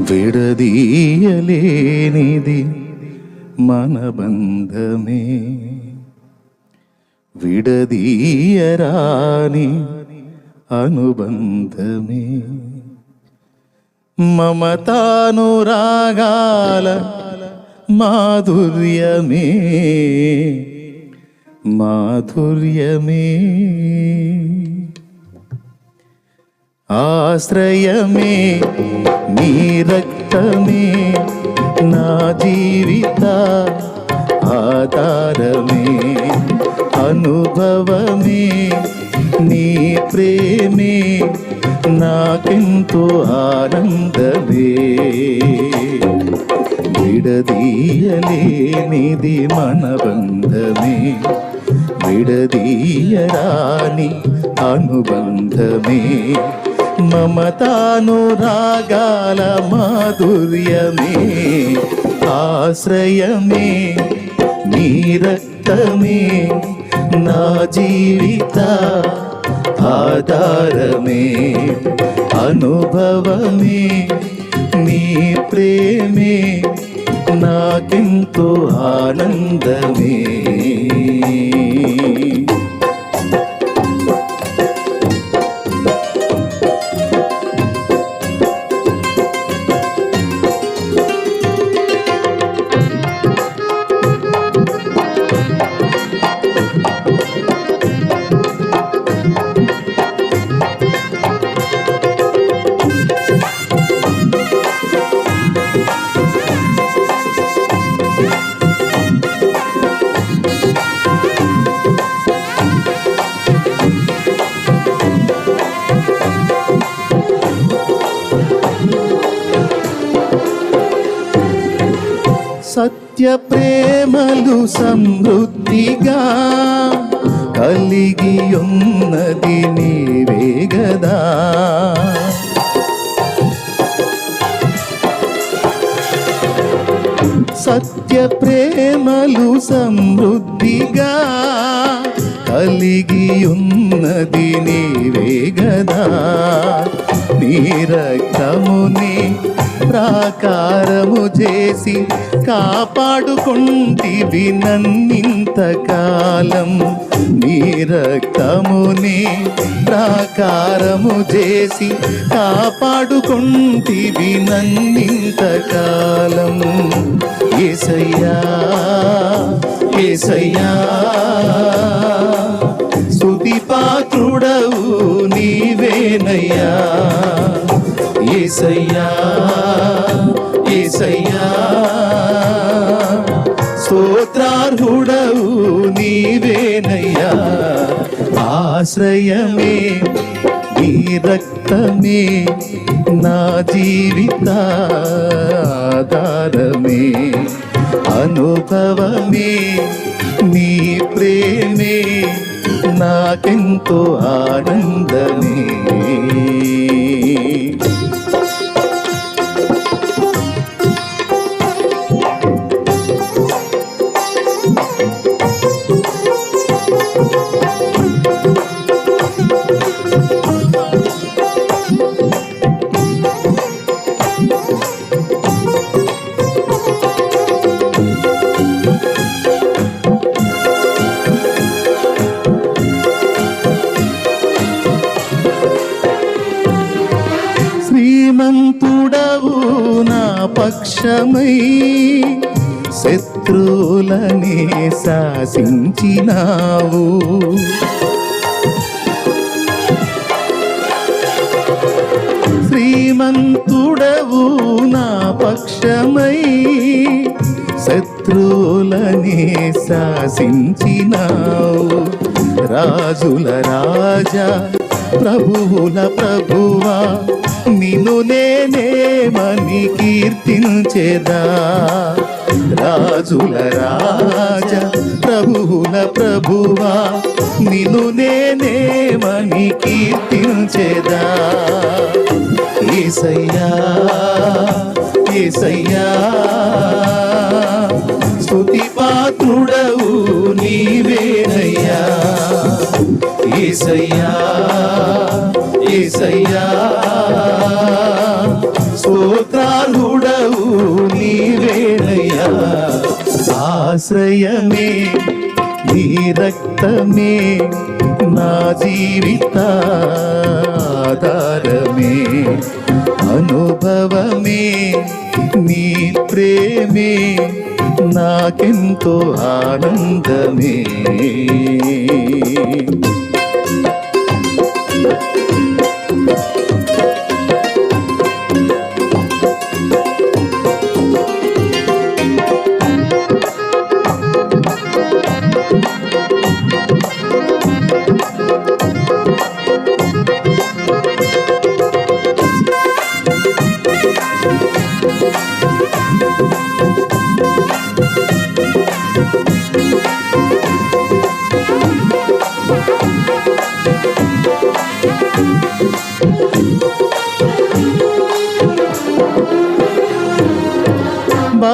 విడదీయలేనిది మన బంధమే విడదీయరాని అనుబంధమే మమతానురాగాల మాధుర్యమే మాధుర్యమే ఆశ్రయమే నీ రక్తమే నా జీవిత ఆధారమే అనుభవమే నీ ప్రేమే నాకెంతో ఆనందమే. విడదీయలేనిది మన బంధమే విడదీయరాని అనుబంధమే. మమతానురాగాల మాధుర్యమే ఆశ్రయమే నీ రక్తమే నా జీవిత ఆధారమే అనుభవమే నీ ప్రేమే నాకెంతో ఆనందమే. నిత్య ప్రేమలు సమృద్ధిగా కలిగి ఉన్నది నీవే గదా. సత్య ప్రేమలు సమృద్ధిగా కలిగి ఉన్నది నీవే గదా. నీ రక్తముని ప్రాకారము చేసి కాపాడుకుంటివి నన్నింతకాలం నీ రక్తముని ప్రాకారము చేసి కాపాడుకుంటివి నన్నింతకాలం ఏసయ్యా ఏసయ్యా స్తుతి పాత్రుడవు నీవేనయ్యా. ఏసయ్యా ఏసయ్యా స్తోత్రార్హుడవు నీవేనయ్యా. ఆశ్రయమే నీ రక్తమే నా జీవిత ఆధారమే అనుభవమే నీ ప్రేమే నాకెంతో ఆనందమే. శ్రీమంతుడవు నా పక్షమై శత్రువులనే శాసించినావు. శ్రీమంతుడవు నా పక్షమై శత్రువులనే శాసించినావు. రాజుల రాజా ప్రభువుల ప్రభువా నిన్ను నేనేమని కీర్తించేదా. రాజుల రాజా ప్రభువుల ప్రభువా నిన్ను నేనేమని కీర్తించేదా. ఏసయ్యా ఏసయ్యా స్తుతి పాత్రుడవు నీవేన. ఈసయ్యా ఈసయ్యా స్తోత్రాలుడవు నీవేనయ్యా. ఆశ్రయమే నీ రక్తమే నా జీవిత ఆధారమే అనుభవమే నీ ప్రేమే నాకెంతో ఆనందమే.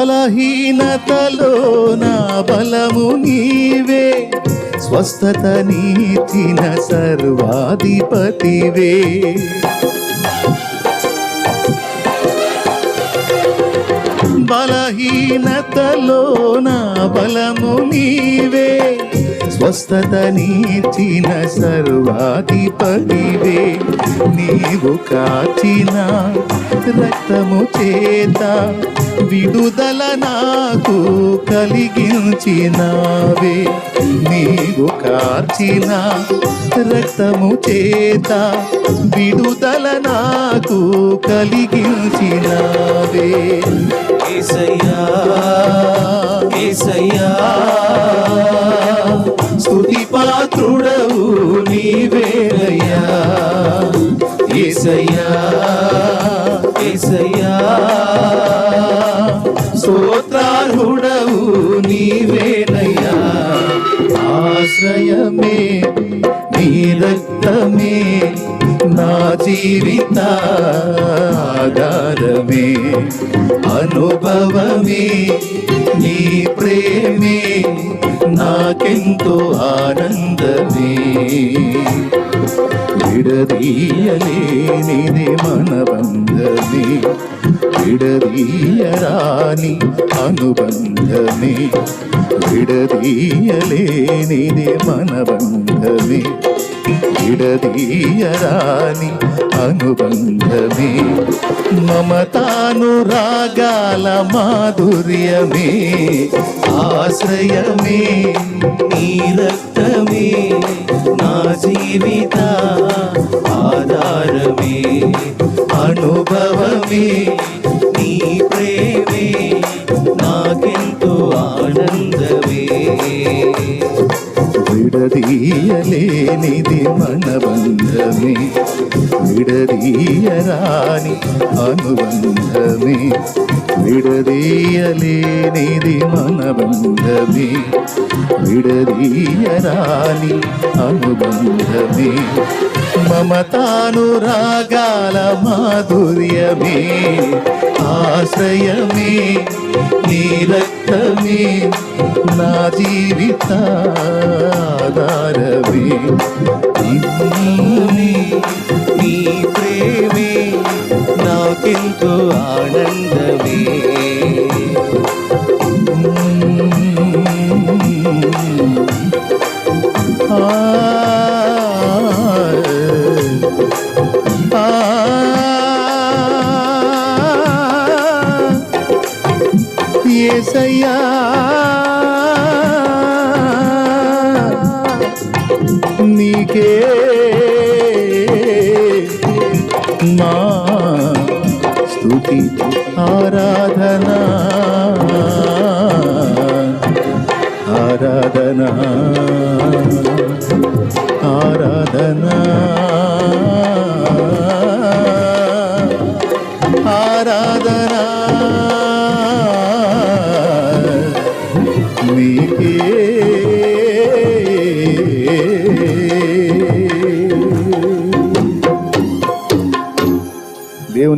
బలహీనతలో నా బలము నీవే స్వస్థత నీచిన సర్వాధిపతివే. బలహీనతలో నా బలము నీవే స్వస్థత నీచిన సర్వాధిపతివే. నీవు కాచిన రక్తము చేత విడుదల నాకు కలిగించినావే. నీవు కార్చిన రక్తము చేత విడుదల నాకు కలిగించినావే. కేసయ్యా కేసయ్యా స్థుతి పాత్రుడవు నీవేనయ్యా. ఏసయ్యా ఏసయ్యా. స్తోత్రార్హుడవు నీవేనయ్యా. ఆశ్రయమే నీ రక్తమే నా జీవిత ఆధారమే. అనుభవమే నీ ప్రేమే నాకెంతో ఆనందమే విడదీయలేనిది మన బంధమే విడదీయరాని అనుబంధమే విడదీయలేనిది మన బంధమే విడదీయరాని అనుబంధమే. మమతానురాగాల మాధుర్యమే. ఆశ్రయమే నీ రక్తమే నా జీవితా మనబంధమే విడదీయరాని అనుబంధమే విడదీయలేనిది మనబంధమే విడదీయరాని అనుబంధమే మమతానురాగాల మాధుర్యమే ఆశ్రయమే నీరక్తమే నా జీవిత ఆధారమే నీ ప్రేమే నాకెంతో ఆనందమే. నీకే మా స్తుతి ఆరాధన ఆరాధన